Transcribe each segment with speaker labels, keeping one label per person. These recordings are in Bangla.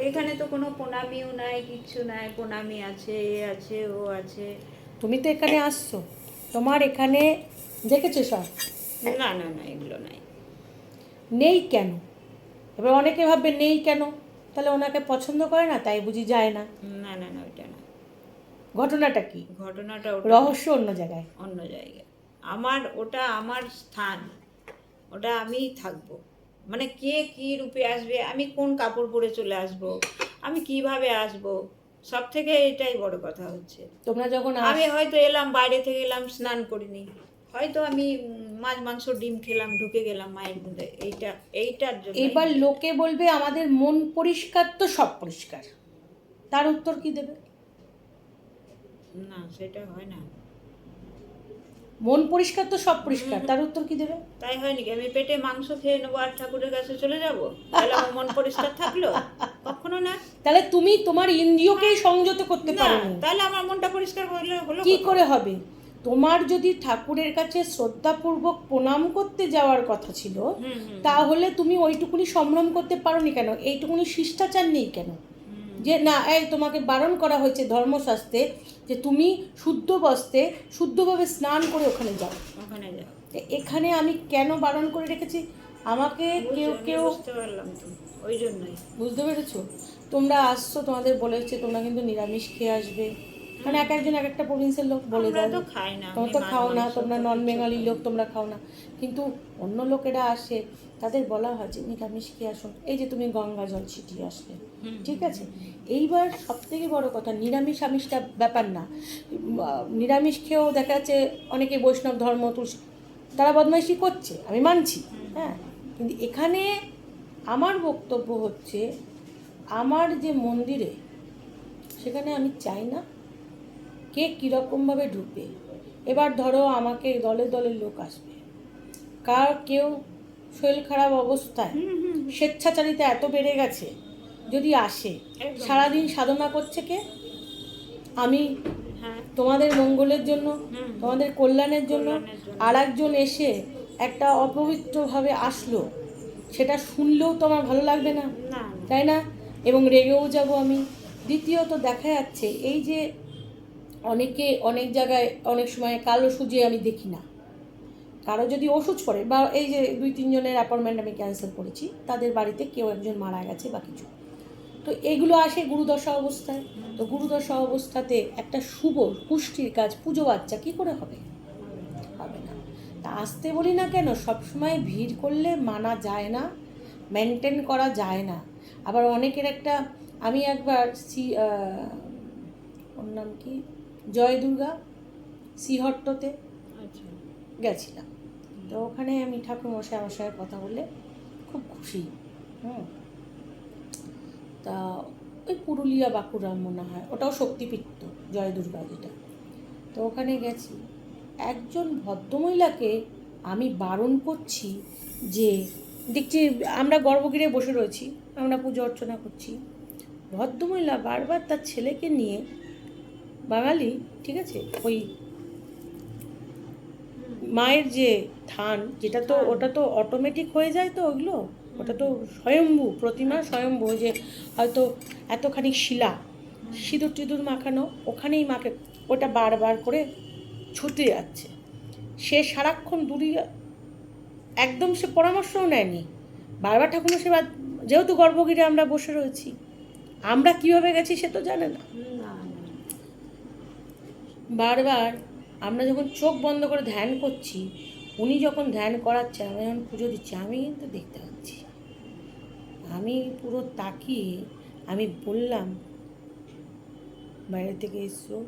Speaker 1: এখানে তো কোনো প্রণামীও নাই কিচ্ছু নাই প্রণামী আছে এ আছে ও আছে।
Speaker 2: তুমি তো এখানে আসছো। তোমার এখানে দেখেছ সব?
Speaker 1: না না না এগুলো নাই।
Speaker 2: নেই কেন? এবার অনেকে ভাববে নেই কেন? তাহলে ওনাকে পছন্দ করে না তাই বুঝি যায় না।
Speaker 1: না না না ওইটা না।
Speaker 2: ঘটনাটা কি?
Speaker 1: ঘটনাটা
Speaker 2: রহস্য অন্য জায়গায়।
Speaker 1: অন্য জায়গায়। আমার ওটা আমার স্থান। ওটা আমিই থাকব। মানে কে কি রূপে আসবে? আমি কোন কাপড় পরে চলে আসব? আমি কীভাবে আসব? সব থেকে এটাই বড় কথা হচ্ছে।
Speaker 2: তোমরা যখন
Speaker 1: আমি হয়তো এলাম বাইরে থেকে এলাম স্নান করিনি। হয়তো আমি মাছ মাংস ডিম খেলাম ঢুকে গেলাম মায়ের মধ্যে এইটা এইটার জন্য
Speaker 2: এবার লোকে বলবে আমাদের মন পরিষ্কার তো সব পরিষ্কার। তার উত্তর কি দেবে?
Speaker 1: না সেটা হয় না।
Speaker 2: মন পরিষ্কার তো সব পরিষ্কার। তার উত্তর কি দেবে?
Speaker 1: তাই হয় নাকি আমি পেটে মাংস খেয়ে নেব আর ঠাকুরের কাছে চলে যাব? তাহলে আমার মন পরিষ্কার থাকল? কখনো না।
Speaker 2: তাহলে তুমি তোমার ইন্দ্রিয়কেই সংযত করতে পারো
Speaker 1: তাহলে আমার মনটা পরিষ্কার হলো
Speaker 2: কি করে হবে? তোমার যদি ঠাকুরের কাছে শ্রদ্ধাপূর্বক প্রণাম করতে যাওয়ার কথা ছিল তাহলে তুমি ওইটুকুনি সম্ভ্রম করতে পারোনি কেন? এইটুকুনি শিষ্টাচার নেই কেন। যে না এই তোমাকে বারণ করা হয়েছে ধর্মশাস্ত্রে যে তুমি শুদ্ধ বস্ত্রে শুদ্ধভাবে স্নান করে ওখানে যাও।
Speaker 1: ওখানে যাও।
Speaker 2: তো এখানে আমি কেন বারণ করে রেখেছি? আমাকে কেউ কেউ
Speaker 1: বুঝতে পারলাম তো ওই জন্যই।
Speaker 2: বুঝতে পেরেছ? তোমরা আসছো তোমাদের বলেছে তোমরা কিন্তু নিরামিষ খেয়ে আসবে। মানে এক একজন এক একটা প্রভিন্সের লোক বলে দেয়।
Speaker 1: তো খাই না
Speaker 2: তোমরা তো খাও না তোমরা নন বেঙ্গলি লোক তোমরা খাও না। কিন্তু অন্য লোকেরা আসে তাদের বলা হয় যে নিরামিষ খেয়ে আসুন এই যে তুমি গঙ্গা জল ছিটিয়ে আসলে। ঠিক আছে? এইবার সব থেকে বড় কথা নিরামিষ আমিষটা ব্যাপার না। নিরামিষ খেয়েও দেখা যাচ্ছে অনেকে বৈষ্ণব ধর্ম তুলসী তারা বদমাইশি করছে আমি মানছি। হ্যাঁ কিন্তু এখানে আমার বক্তব্য হচ্ছে আমার যে মন্দিরে সেখানে আমি চাই না কে কীরকমভাবে ঢুকবে? এবার ধরো আমাকে দলে দলের লোক আসবে। কার কেউ শরীর খারাপ অবস্থায়। স্বেচ্ছাচারিতা এত বেড়ে গেছে যদি আসে সারাদিন সাধনা করছে কে? আমি
Speaker 1: হ্যাঁ।
Speaker 2: তোমাদের মঙ্গলের জন্য তোমাদের কল্যাণের জন্য আর একজন এসে একটা অপবিত্রভাবে আসলো সেটা শুনলেও তো আমার ভালো লাগবে না। তাই না? এবং রেগেও যাব আমি। দ্বিতীয়ত দেখা যাচ্ছে এই যে অনেকে অনেক জায়গায় অনেক সময় কালো সুজে আমি দেখি না। কারও যদি ওষুধ পড়ে বা এই যে দুই তিনজনের অ্যাপয়েন্টমেন্ট আমি ক্যান্সেল করেছি, তাদের বাড়িতে কেউ একজন মারা গেছে বা কিছু। তো এগুলো আসে গুরুদশা অবস্থায়। তো গুরুদশা অবস্থাতে একটা শুভ পুষ্টির কাজ, পুজো বাচ্চা কী করে হবে? হবে না। তা আসতে বলি না কেন? সবসময় ভিড় করলে মানা যায় না মেনটেন করা যায় না। আবার অনেকের একটা, আমি একবার সি ওর নাম কি? জয় দুর্গা শ্রীহট্টতে
Speaker 1: আচ্ছা।
Speaker 2: গেছিলাম। তো ওখানে আমি ঠাকুরমশাই আমার সঙ্গে কথা বললে খুব খুশি। হুম। তা ওই পুরুলিয়া বাঁকুড়া মনে হয় ওটাও শক্তিপীঠ জয় দুর্গা যেটা। তো ওখানে গেছি। একজন ভদ্রমহিলাকে আমি বারণ করছি যে দেখছি আমরা গর্ভগৃহে বসে রয়েছি আমরা পুজো অর্চনা করছি। ভদ্রমহিলা বারবার তার ছেলেকে নিয়ে বাঙালি ঠিক আছে? ওই মায়ের যে থান যেটা তো ওটা তো অটোমেটিক হয়ে যায় তো ওগুলো? ওটা তো স্বয়ম্ভু প্রতিমা স্বয়ম্ভু ওই যে হয়তো এতখানি শিলা সিঁদুর টিঁদুর মাখানো ওখানেই মাকে ওটা বারবার করে ছুটে যাচ্ছে। সে সারাক্ষণ দূরে একদম সে পরামর্শও নেয়নি। বারবার ঠাকুর সেবা যেহেতু গর্ভগিরে আমরা বসে রয়েছি আমরা কীভাবে গেছি সে তো জানে না। বারবার আমরা যখন চোখ বন্ধ করে ধ্যান করছি, উনি যখন ধ্যান করাচ্ছে আমি যখন পুজো দিচ্ছি, আমি কিন্তু দেখতে পাচ্ছি। আমি পুরো তাকিয়ে আমি বললাম, বাইরে থেকে এসছো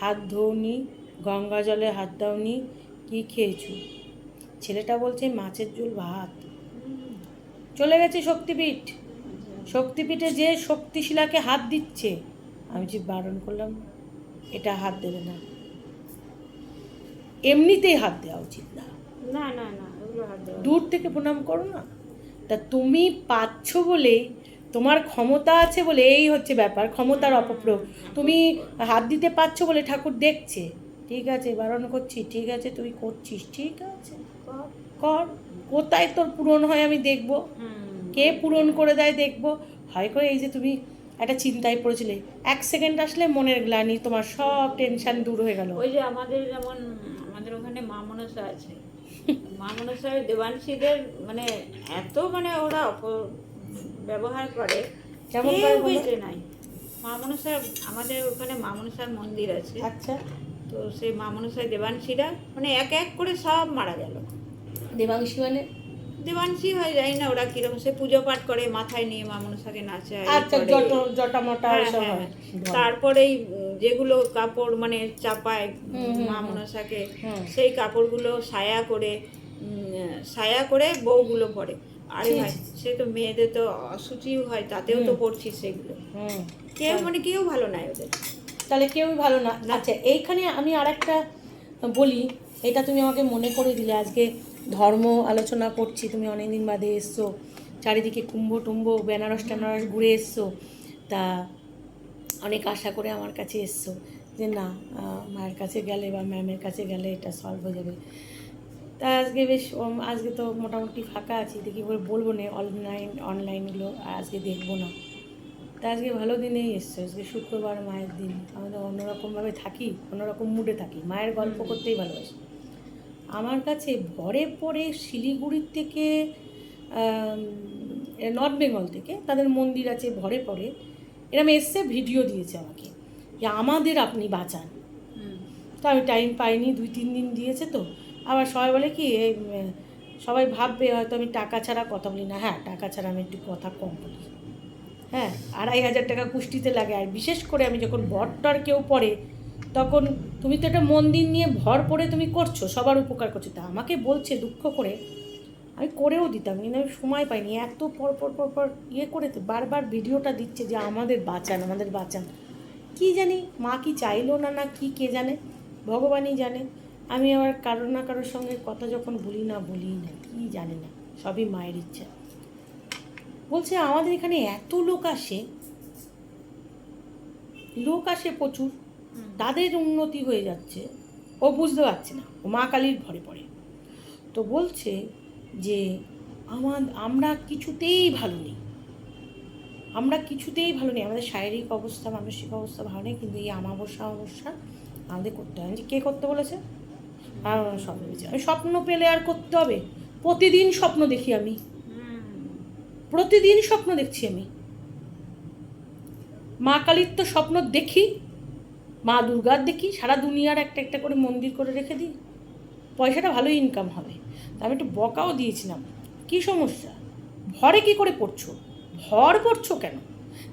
Speaker 2: হাত ধোনি গঙ্গা জলে হাত দাওনি, কী খেয়েছো? ছেলেটা বলছে, মাছের ঝোল, ভাত। চলে গেছে শক্তিপীঠ। শক্তিপীঠে যে শক্তিশিলাকে হাত দিচ্ছে, আমি যে বারণ করলাম এটা হাত দেবে না। এমনিতেই হাত দেওয়া উচিত না।
Speaker 1: না না না
Speaker 2: দূর থেকে প্রণাম করো না। তা তুমি পাচ্ছ বলেই তোমার ক্ষমতা আছে বলে এই হচ্ছে ব্যাপার ক্ষমতার অপপ্রয়োগ। তুমি হাত দিতে পারছ বলে ঠাকুর দেখছে। ঠিক আছে বারণ করছি ঠিক আছে তুই করছিস ঠিক আছে।
Speaker 1: কর।
Speaker 2: কর। কোথায় তোর পূরণ হয় আমি দেখব। কে পূরণ করে দেয় দেখব। হয় করে এই যে তুমি একটা চিন্তায় পড়েছিলে। এক সেকেন্ড আসলে মনের গ্লানি তোমার সব টেনশন দূর হয়ে গেল।
Speaker 1: ওই যে আমাদের যেমন আমাদের ওখানে মা মনসা আছে। মা মনসা দেবাংশীদের মানে এত মানে ওরা ব্যবহার করে।
Speaker 2: বলো?
Speaker 1: নাই। মা মনসা আমাদের ওখানে মা মনসার মন্দির আছে।
Speaker 2: আচ্ছা।
Speaker 1: তো সেই মা মনসায় দেবাংশীরা মানে এক এক করে সব মারা গেল।
Speaker 2: দেবাংশী মানে?
Speaker 1: দেবাংশী হয় জানি না ওরা কীরকম সে পুজো পাঠ করে মাথায় নিয়ে মা মনসাকে নাচায়
Speaker 2: আচ্ছা জটা মটা
Speaker 1: হ্যাঁ, হ্যাঁ।
Speaker 2: হয়।
Speaker 1: তারপরেই যেগুলো কাপড় মানে চাপায় মা মনসাকে। সেই কাপড়গুলো সায়া করে সায়া করে বউগুলো পরে। আরে ভাই সে তো মেয়েদের তো অসুচিও হয় তাতেও তো
Speaker 2: হুম।
Speaker 1: পড়ছিস সেগুলো। কেউ মানে কেউ ভালো নাই ওদের।
Speaker 2: তাহলে কেউই ভালো না। আচ্ছা এইখানে আমি আরেকটা বলি এটা তুমি আমাকে মনে করে দিলে আজকে। ধর্ম আলোচনা করছি, তুমি অনেকদিন বাদে এসছো, চারিদিকে কুম্ভ টুম্ভ, বেনারস টেনারস ঘুরে এসছো, তা অনেক আশা করে আমার কাছে এসছো যে না মায়ের কাছে গেলে বা ম্যামের কাছে গেলে এটা সলভ হয়ে যাবে। তা আজকে বেশ আজকে তো মোটামুটি ফাঁকা আছি, দেখি করে বলব না অনলাইন অনলাইনগুলো আজকে দেখব না। তা আজকে ভালো দিনেই এসছো, আজকে শুক্রবার মায়ের দিন আমাদের অন্যরকমভাবে থাকি, অন্যরকম মুডে থাকি, মায়ের গল্প করতেই ভালোবাসি। আমার কাছে ভরে পড়ে শিলিগুড়ির থেকে নর্থ বেঙ্গল থেকে তাদের মন্দির আছে ভরে পড়ে। এরম এসছে ভিডিও দিয়েছে আমাকে যে আমাদের আপনি বাঁচান। তো আমি টাইম পাইনি দুই তিন দিন দিয়েছে তো। আবার সবাই বলে কি সবাই ভাববে হয়তো আমি টাকা ছাড়া কথা বলি না। হ্যাঁ টাকা ছাড়া আমি একটু কথা কম বলি। হ্যাঁ আড়াই হাজার টাকা কুষ্টিতে লাগে। আর বিশেষ করে আমি যখন ভরটার কেউ পড়ে তখন তুমি তো একটা মন্দির নিয়ে ভর পড়ে তুমি করছ, সবার উপকার করছ। তা আমাকে বলছে দুঃখ করে, আমি করেও দিতাম, কিন্তু আমি সময় পাইনি। এত পর পর পর পর ইয়ে করে বারবার ভিডিওটা দিচ্ছে যে আমাদের বাঁচান আমাদের বাঁচান। কি জানি মা কি চাইলো না না কি কে জানে, ভগবানই জানে। আমি আবার কারও না কারোর সঙ্গে কথা যখন বলি না বলি না, কি জানে না, সবই মায়ের ইচ্ছা। বলছে, আমাদের এখানে এত লোক আসে লোক আসে প্রচুর। তাদের উন্নতি হয়ে যাচ্ছে। ও বুঝতে পারছে না। ও মা কালীর ভরে পড়ে। তো বলছে যে, আমার, আমরা কিছুতেই ভালো নেই। আমরা কিছুতেই ভালো নেই। আমাদের শারীরিক অবস্থা, মানসিক অবস্থা ভালো নেই, কিন্তু এই আমাবস্যা অবস্যা আমাদের করতে হয় যে কে করতে বলেছে? আর স্বপ্ন পেয়েছে আমি স্বপ্ন পেলে আর করতে হবে? প্রতিদিন স্বপ্ন দেখি আমি। প্রতিদিন স্বপ্ন দেখছি আমি। মা কালীর তো স্বপ্ন দেখি। মা দুর্গার দেখি সারা দুনিয়ার একটা একটা করে মন্দির করে রেখে দিই। পয়সাটা ভালো ইনকাম হবে। তা আমি একটু বকাও দিয়েছিলাম। কি সমস্যা? ভরে কি করে পড়ছো? ভর পড়ছো কেন?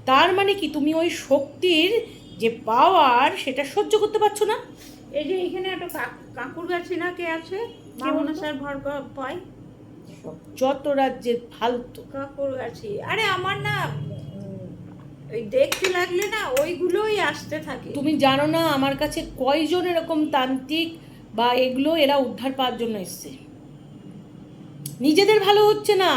Speaker 2: তার মানে কি তুমি ওই শক্তির যে পাওয়ার সেটা সহ্য করতে পারছ না?
Speaker 1: এই যে এখানে একটা কাকুর গাছে না কে আছে? মা ভর পায়?
Speaker 2: যত রাজ্যের ফালতু।
Speaker 1: কাকুর গাছি। আরে আমার না ওই দেখতে লাগলে না ওইগুলোই আসতে থাকে।
Speaker 2: তুমি জানো না আমার কাছে কয়জন এরকম তান্ত্রিক বা এগুলো এরা উদ্ধার পাওয়ার জন্য এসছে? নিজেদের ভালো হচ্ছে না।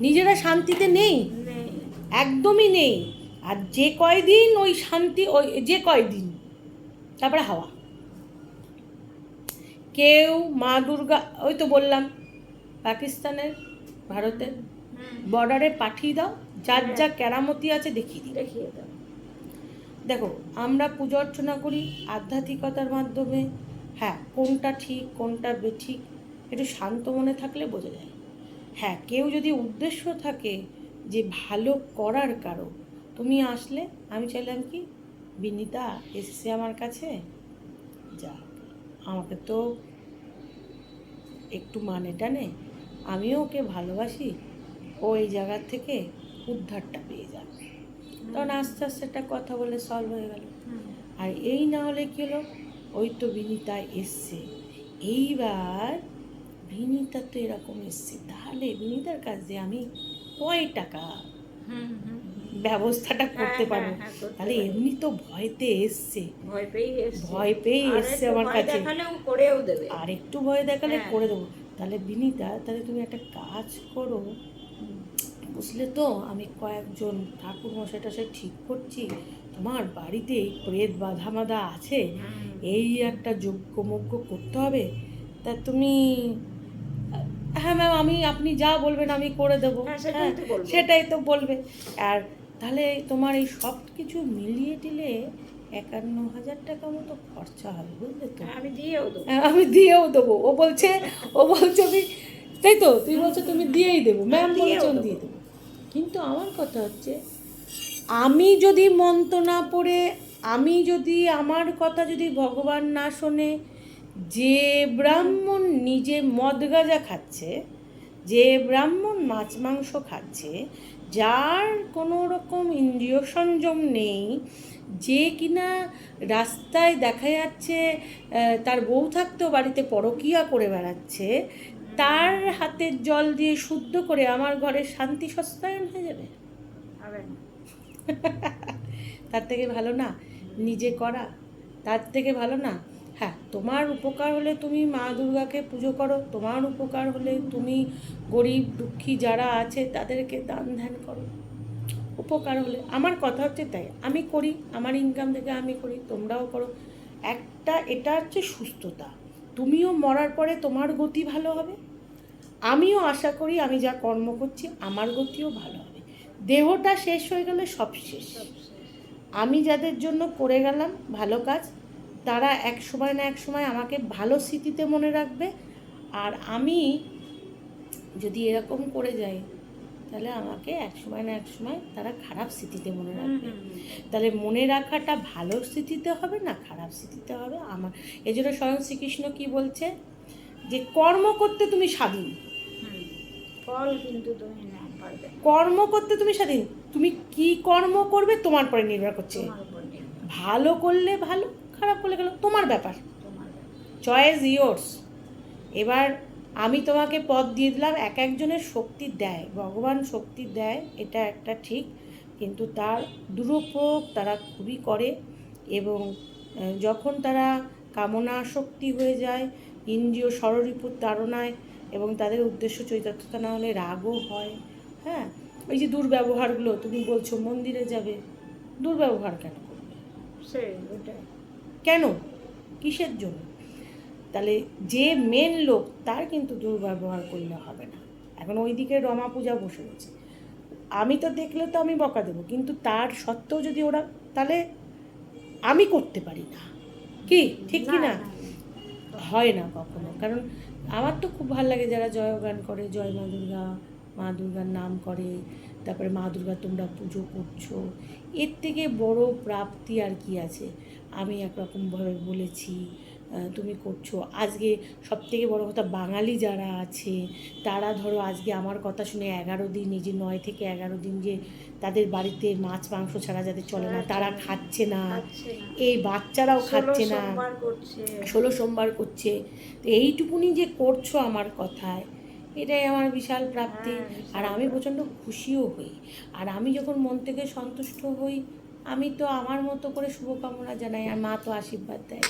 Speaker 2: নিজেরা শান্তিতে নেই।
Speaker 1: নেই।
Speaker 2: একদমই নেই। আর যে কয়দিন ওই শান্তি ওই যে কয়দিন তারপরে হাওয়া। কেউ মা দুর্গা ওই তো বললাম পাকিস্তানের ভারতের বর্ডারে পাঠিয়ে দাও। যার যা কেরামতি আছে দেখিয়ে দিই
Speaker 1: দেখিয়ে দাও।
Speaker 2: দেখো আমরা পুজো অর্চনা করি আধ্যাত্মিকতার মাধ্যমে। হ্যাঁ কোনটা ঠিক কোনটা বেঠিক একটু শান্ত মনে থাকলে বোঝা যায়। হ্যাঁ কেউ যদি উদ্দেশ্য থাকে যে ভালো করার কারও তুমি আসলে আমি চাইলাম কি বিনিতা এসেছে আমার কাছে যা আমাকে তো একটু মানে টানে আমিও ওকে ভালোবাসি ও এই জায়গার থেকে উদ্ধারটা পেয়ে যাবে। তখন আস্তে আস্তে একটা কথা বলে সলভ হয়ে গেল। আর এই না হলে কি হলো? ওই তো বিনিতা এসছে। এইবার বিনিতা তো এরকম এসছে। তাহলে বিনিতার কাছে আমি কয় টাকা। ব্যবস্থাটা করতে
Speaker 1: হ্যাঁ,
Speaker 2: পারব?
Speaker 1: হ্যাঁ,
Speaker 2: তাহলে এমনি তো ভয়তে এসছে।
Speaker 1: ভয় পেয়ে এসছে।
Speaker 2: আমার কাছে। আর একটু ভয় দেখালে
Speaker 1: হ্যাঁ।
Speaker 2: করে দেবো। তাহলে বিনিতা তাহলে তুমি একটা কাজ করো। বুঝলে তো আমি কয়েকজন ঠাকুর মশাই টশাই ঠিক করছি। তোমার বাড়িতে এই প্রেত বাধা মাধা আছে? এই একটা যোগ্য মজ্ঞ করতে হবে? তা তুমি হ্যাঁ ম্যাম আমি আপনি যা বলবেন আমি করে দেবো।
Speaker 1: হ্যাঁ, সেটাই তো
Speaker 2: সেটাই তো বলবে। আর তাহলে তোমার এই সব কিছু মিলিয়ে টিলে একান্ন হাজার টাকা মতো খরচা হবে বুঝলে তো?
Speaker 1: আমি দিয়েও দেবো।
Speaker 2: হ্যাঁ, আমি দিয়েও দেবো। ও বলছে ও বলছে আমি তাই তো? তুই বলছো তুমি দিয়েই দেবো। ম্যাম বলছে। দিয়ে দেবো। কিন্তু আমার কথা হচ্ছে, আমি যদি মন্ত্র না পড়ে, আমি যদি আমার কথা যদি ভগবান না শোনে, যে ব্রাহ্মণ নিজে মদ গাঁজা খাচ্ছে, যে ব্রাহ্মণ মাছ মাংস খাচ্ছে, যার কোনো রকম ইন্দ্রিয় সংযম নেই, যে কিনা রাস্তায় দেখা যাচ্ছে তার বউ থাকতেও বাড়িতে পরকিয়া করে বেড়াচ্ছে তার হাতের জল দিয়ে শুদ্ধ করে আমার ঘরে শান্তি সস্তায়ন হয়ে যাবে? তার থেকে ভালো না নিজে করা। তার থেকে ভালো না হ্যাঁ তোমার উপকার হলে তুমি মা দুর্গাকে পুজো করো তোমার উপকার হলে তুমি গরিব দুঃখী যারা আছে তাদেরকে দান ধ্যান করো। উপকার হলে আমার কথা হচ্ছে তাই আমি করি আমার ইনকাম থেকে আমি করি তোমরাও করো। একটা এটা হচ্ছে সুস্থতা। তুমিও মরার পরে তোমার গতি ভালো হবে? আমিও আশা করি আমি যা কর্ম করছি, আমার গতিও ভালো হবে। দেহটা শেষ হয়ে গেলে সব শেষ। আমি যাদের জন্য করে গেলাম ভালো কাজ, তারা এক সময় না এক সময় আমাকে ভালো স্মৃতিতে মনে রাখবে। আর আমি যদি এরকম করে যাই তাহলে আমাকে এক সময় না এক সময় তারা খারাপ স্মৃতিতে মনে রাখবে। তাহলে মনে রাখাটা ভালো স্মৃতিতে হবে না খারাপ স্মৃতিতে হবে? আমার এই জন্য স্বয়ং শ্রীকৃষ্ণ কি বলছে? যে কর্ম করতে তুমি স্বাধীন।
Speaker 1: ফল কিন্তু তুমি না পারবে
Speaker 2: কর্ম করতে তুমি স্বাধীন। তুমি কি কর্ম করবে তোমার পরে নির্ভর করছে। ভালো করলে ভালো খারাপ করলে গেলো তোমার ব্যাপার।
Speaker 1: তোমার ব্যাপার।
Speaker 2: চয়েস ইয়োর্স এবার আমি তোমাকে পথ দিয়ে দিলাম এক একজনের শক্তি দেয় ভগবান শক্তি দেয় এটা একটা ঠিক কিন্তু তার দুরুপয়োগ তারা খুবই করে এবং যখন তারা কামনা শক্তি হয়ে যায় ইন্দ্রিয় ষড়রিপুর তাড়নায় এবং তাদের উদ্দেশ্য চৈতার্থতা না হলে রাগও হয় হ্যাঁ? ওই যে দুর্ব্যবহারগুলো তুমি বলছো মন্দিরে যাবে দুর্ব্যবহার কেন করবে?
Speaker 1: সেই ওটাই।
Speaker 2: কেন? কিসের জন্য? তাহলে যে মেন লোক তার কিন্তু দুর্ব্যবহার করলে হবে না। এখন ওই দিকে রমা পূজা বসে রয়েছে। আমি তো দেখলে তো আমি বকা দেবো কিন্তু তার সত্ত্বেও যদি ওরা তাহলে আমি করতে পারি না। কি? ঠিক কি না হয় না কখনো। কারণ আমার তো খুব ভালো লাগে যারা জয়গান করে জয় মা দুর্গা মা দুর্গার নাম করে তারপরে মা দুর্গা তোমরা পুজো করছ। এর থেকে বড় প্রাপ্তি আর কি আছে? আমি একরকমভাবে বলেছি। তুমি করছ। আজকে সব থেকে বড় কথা বাঙালি যারা আছে তারা ধরো আজকে আমার কথা শুনে এগারো দিন এই যে নয় থেকে এগারো দিন যে তাদের বাড়িতে মাছ মাংস ছাড়া যাদের চলে না তারা খাচ্ছে না। এই বাচ্চারাও খাচ্ছে না। ষোলো সোমবার করছে। তো এইটুকুনি যে করছ আমার কথায় এটাই আমার বিশাল প্রাপ্তি।
Speaker 1: হ্যাঁ,
Speaker 2: আর আমি প্রচণ্ড খুশিও হই। আর আমি যখন মন থেকে সন্তুষ্ট হই আমি তো আমার মতো করে শুভকামনা জানাই আর মা তো আশীর্বাদ দেয়।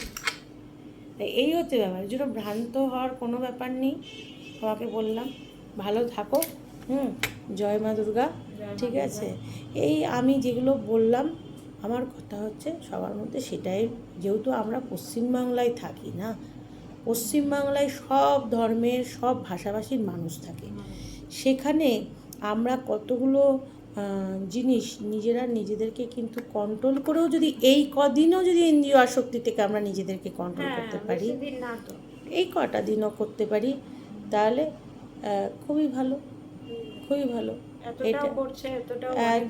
Speaker 2: তাই এই হচ্ছে ব্যাপার। জন্য ভ্রান্ত হওয়ার কোনো ব্যাপার নেই। তোমাকে বললাম ভালো থাকো হুম? জয় মা দুর্গা ঠিক আছে? এই আমি যেগুলো বললাম আমার কথা হচ্ছে সবার মধ্যে সেটাই। যেহেতু আমরা পশ্চিমবাংলায় থাকি না পশ্চিমবাংলায় সব ধর্মের সব ভাষাভাষীর মানুষ থাকে। সেখানে আমরা কতগুলো জিনিস নিজেরা নিজেদেরকে কিন্তু কন্ট্রোল করেও যদি এই কদিনও যদি ইন্দ্রিয় আসক্তি থেকে আমরা নিজেদেরকে কন্ট্রোল
Speaker 1: হ্যাঁ
Speaker 2: করতে পারি এই কটা দিনও করতে পারি তাহলে খুবই ভালো খুবই ভালো।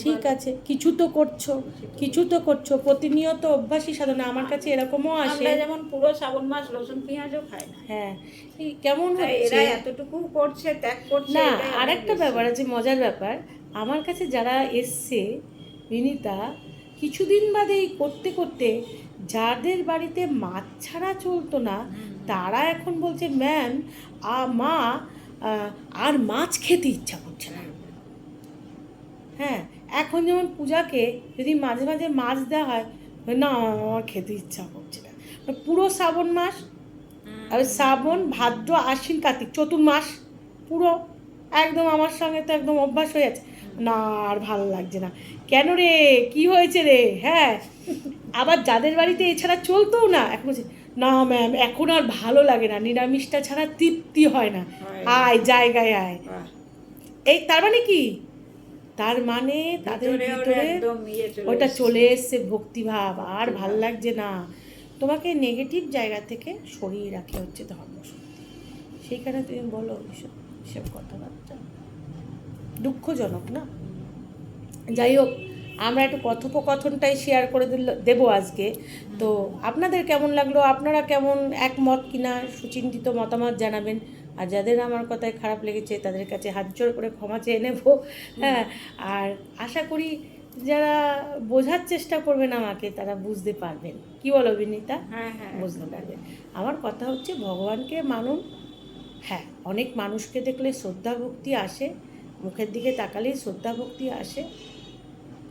Speaker 2: ঠিক আছে কিছু তো করছ কিছু তো করছ প্রতিনিয়ত অভ্যাসই সাধনা আমার কাছে এরকমও আসে।
Speaker 1: যেমন পুরো শ্রাবণ মাস রসুন পেঁয়াজও খায় না।
Speaker 2: হ্যাঁ কেমন হচ্ছে?
Speaker 1: এরা এতটুকু করছে ত্যাগ করছে
Speaker 2: না
Speaker 1: এটাই
Speaker 2: আর একটা ব্যাপার আছে মজার ব্যাপার। আমার কাছে যারা এসছে, বিনিতা, কিছুদিন বাদে এই করতে করতে যাদের বাড়িতে মাছ ছাড়া চলতো না, তারা এখন বলছে, ম্যাম, আ, মা আর মাছ খেতে ইচ্ছা করছে না হ্যাঁ এখন যেমন পূজাকে যদি মাঝে মাঝে মাছ দেওয়া হয় না, আমার খেতে ইচ্ছা করছে না পুরো শ্রাবণ মাস। আর শ্রাবণ, ভাদ্র, আশ্বিন, কার্তিক, চতুর্মাস, পুরো, একদম আমার সঙ্গে তো একদম অভ্যাস হয়ে আছে না আর ভালো লাগছে না। কেন রে? কি হয়েছে রে? হ্যাঁ। আবার যাদের বাড়িতে এছাড়া চলতো না এখন বলছে না ম্যাম এখন আর ভালো লাগে না। নিরামিষটা ছাড়া তৃপ্তি হয় না। আয় জায়গায় আয়। এই তার মানে কি? তার মানে তাদের
Speaker 1: ভিতরে একদম ইয়ে চলে
Speaker 2: ওটা
Speaker 1: এসেছে।
Speaker 2: চলে এসছে ভক্তিভাব। আর ভালো লাগছে না। তোমাকে নেগেটিভ জায়গা থেকে সরিয়ে রাখে হচ্ছে ধর্মশক্তি সেইখানে তুমি বলো এসব এসব কথাবার্তা। দুঃখজনক না? যাই হোক আমরা একটু কথোপকথনটাই শেয়ার করে দিল দেবো আজকে। তো আপনাদের কেমন লাগল? আপনারা কেমন একমত কিনা? সুচিন্তিত মতামত জানাবেন। আর যাদের আমার কথায় খারাপ লেগেছে তাদের কাছে হাত জোর করে ক্ষমা চেয়ে নেব। হ্যাঁ আর আশা করি যারা বোঝার চেষ্টা করবেন আমাকে তারা বুঝতে পারবেন। কি বলো বিনীতা?
Speaker 1: হ্যাঁ হ্যাঁ।
Speaker 2: বুঝতে পারবেন। আমার কথা হচ্ছে ভগবানকে মানুন হ্যাঁ অনেক মানুষকে দেখলে শ্রদ্ধা ভক্তি আসে। মুখের দিকে তাকালেই শ্রদ্ধা ভক্তি আসে।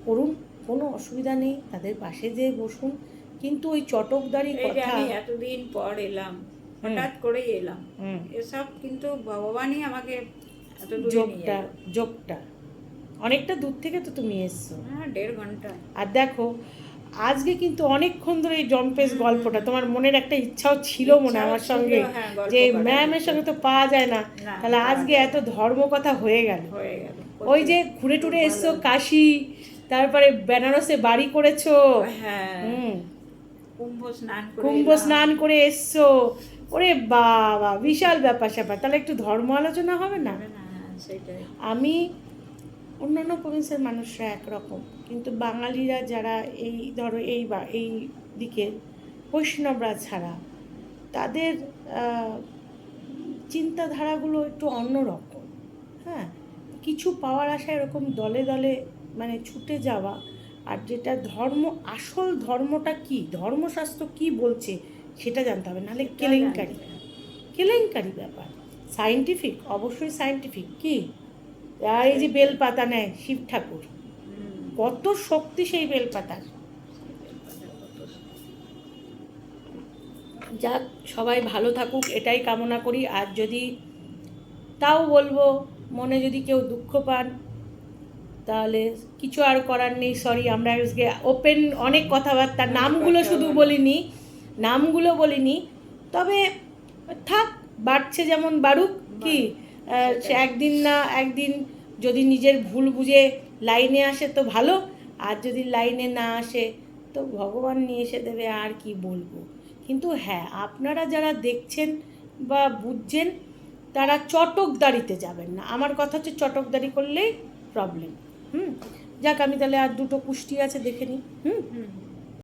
Speaker 2: করুন কোনো অসুবিধা নেই তাদের পাশে যেয়ে বসুন। কিন্তু ওই চটকদারি কথা
Speaker 1: আমি এতদিন পর এলাম হঠাৎ করেই এলাম। এসব কিন্তু ভগবানই আমাকে এত
Speaker 2: যোগটা যোগটা। অনেকটা দূর থেকে তো তুমি এসছো।
Speaker 1: হ্যাঁ দেড় ঘণ্টা।
Speaker 2: আর দেখো আজকে কিন্তু অনেকক্ষণ ধরে এই জম্পেশ গল্পটা তোমার মনের একটা ইচ্ছাও ছিল মনে আমার সঙ্গে।
Speaker 1: হ্যাঁ,
Speaker 2: যে। ম্যামের সঙ্গে তো পাওয়া যায় না। তাহলে আজকে এত ধর্ম কথা হয়ে গেল।
Speaker 1: হয়ে গেল
Speaker 2: ওই যে ঘুরে টুরে এসছো কাশি তারপরে বেনারসে বাড়ি করেছ।
Speaker 1: হ্যাঁ।
Speaker 2: হুম।
Speaker 1: কুম্ভ স্নান করে
Speaker 2: কুম্ভ স্নান করে এসছো। ওরে বাবা বিশাল ব্যাপার স্যাপার। তাহলে একটু ধর্ম আলোচনা হবে না?
Speaker 1: হ্যাঁ, সেটাই।
Speaker 2: আমি অন্যান্য প্রভিন্সের মানুষরা একরকম। কিন্তু বাঙালিরা যারা এই ধরো এই বা এই দিকের বৈষ্ণবরা ছাড়া তাদের চিন্তাধারাগুলো একটু অন্যরকম। হ্যাঁ কিছু পাওয়ার আশায় এরকম দলে দলে মানে ছুটে যাওয়া আর যেটা ধর্ম আসল ধর্মটা কি ধর্মশাস্ত্র কি বলছে সেটা জানতে হবে নাহলে কেলেঙ্কারি। কেলেঙ্কারি ব্যাপার। সাইন্টিফিক অবশ্যই সাইন্টিফিক কি? এই যে বেলপাতা নেয় শিব ঠাকুর। কত শক্তি সেই বেলপাতার যাক সবাই ভালো থাকুক এটাই কামনা করি। আর যদি তাও বলব মনে যদি কেউ দুঃখ পান তাহলে কিছু আর করার নেই সরি আমরা আজকে ওপেন অনেক কথাবার্তা নামগুলো শুধু বলিনি নামগুলো বলিনি তবে থাক বাড়ছে যেমন বাড়ুক কি সে একদিন না একদিন যদি নিজের ভুল বুঝে লাইনে আসে তো ভালো, আর যদি লাইনে না আসে তো ভগবান নিয়ে এসে দেবে, আর কি বলব? কিন্তু হ্যাঁ আপনারা যারা দেখছেন বা বুঝছেন, তারা চটকদারিতে যাবেন না। আমার কথা হচ্ছে চটকদারি করলেই প্রবলেম হুম? যাক, আমি তাহলে আর দুটো কুষ্টি আছে দেখে নিই। হুম?
Speaker 1: হুম।